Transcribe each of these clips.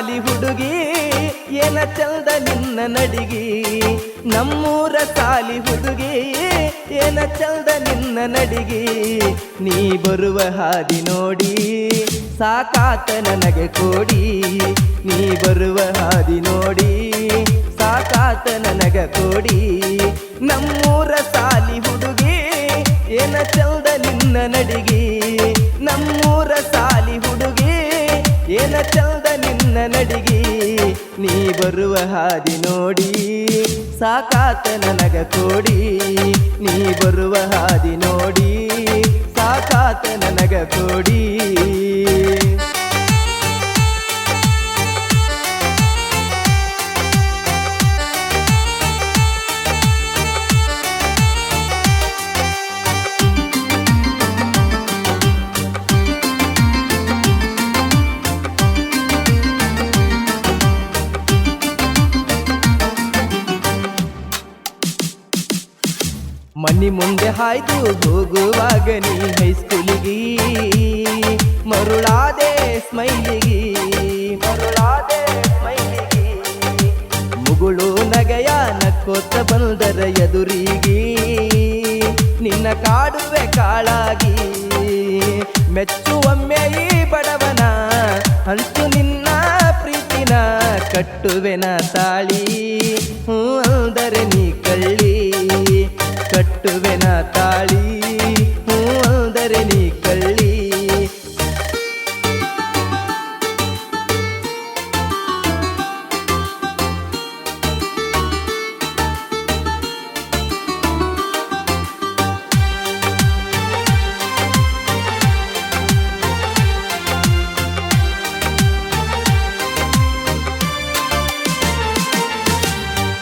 ಹುಡುಗಿ, ಏನ ಚಂದ ನಿನ್ನ ನಡಿಗಿ? ನಮ್ಮೂರ ಸಾಲಿ ಹುಡುಗಿ, ಏನ ಚಂದ ನಿನ್ನ ನಡಿಗಿ? ನೀ ಬರುವ ಹಾದಿ ನೋಡಿ, ಸಾಕಾತ ನನಗೆ ಕೊಡಿ. ನೀ ಬರುವ ಹಾದಿ ನೋಡಿ, ಸಾಕಾತ ನನಗೆ ಕೊಡಿ. ನಮ್ಮೂರ ಸಾಲಿ ಹುಡುಗಿ, ಏನ ಚಂದ ನಿನ್ನ ನಡಿಗಿ? ನಮ್ಮೂರ ಸಾಲಿ ಹುಡುಗಿ, ಏನ ಚಂದ ನಿನ್ನ ನಡಿಗಿ, ನೀ ಬರುವ ಹಾದಿ ನೋಡಿ, ಸಾಕಾತ ನನಗ ಕೊಡಿ, ನೀ ಬರುವ ಹಾದಿ ನೋಡಿ, ಸಾಕಾತ ನನಗ ಕೋಡಿ. ಮನಿ ಮುಂದೆ ಹಾಯ್ದು ಹೋಗುವಾಗ ನೀ ಹೈಸ್ಕೂಲಿಗಿ ಮರುಳಾದೆ ಸ್ಮೈಲಿಗಿ ಮರುಳಾದೆ ಸ್ಮೈಲಿಗಿ. ಮುಗುಳು ನಗಯ ನಕ್ಕೋತ ಬಂದರ ಎದುರಿಗಿ. ನಿನ್ನ ಕಾಡುವೆ ಕಾಳಾಗಿ, ಮೆಚ್ಚುವೊಮ್ಮೆ ಈ ಬಡವನ ಹಂಚು ನಿನ್ನ ಪ್ರೀತಿನ ಕಟ್ಟುವೆನ ತಾಳಿ. ಅಂದರೆ ನೀ ಕಳ್ಳಿ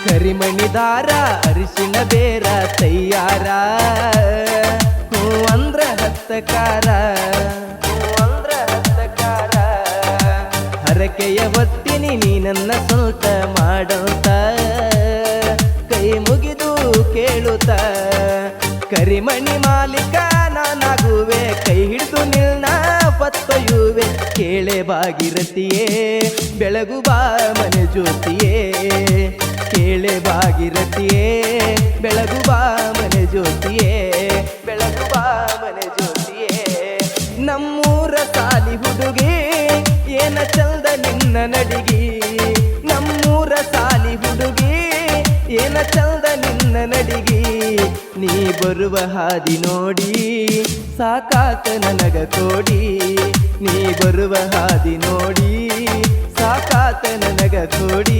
ಕರಿಮಣಿದಾರ ಅರಿಶಿನ ಬೇರ ತಯ್ಯಾರ ಹೂ ಅಂದ್ರ ಹತ್ತಕಾರ ಹೂ ಅಂದ್ರ ಹತ್ತಕಾರ ಹರಕೆಯ ಹೊತ್ತಿನಿ ನೀ ನನ್ನ ಮಾಡಂತ. ಕೈ ಮುಗಿದು ಕೇಳುತ್ತ. ಕರಿಮಣಿ ಮಾಲೀಕ ನಾನಾಗುವೆ. ಕೈ ಹಿಡಿದು ನಿಲ್ನ ಪತ್ತೊಯ್ಯುವೆ ಕೇಳೆ ಬಾಗಿರತಿಯೇ ಬೆಳಗು ಬಾ ಮನೆ ಜ್ಯೋತಿಯೇ. ಕೇಳೆ ಬಾಗಿರತಿಯೇ ಬೆಳಗು ಬಾ ಸಾಲಿ ಹುಡುಗಿ, ಏನ ಚಂದ ನಿನ್ನ ನಡಿಗಿ? ನೀ ಬರುವ ಹಾದಿ ನೋಡಿ, ಸಾಕಾತ ನನಗ ಕೋಡಿ ನೀ ಬರುವ ಹಾದಿ ನೋಡಿ, ಸಾಕಾತ ನನಗ ಕೋಡಿ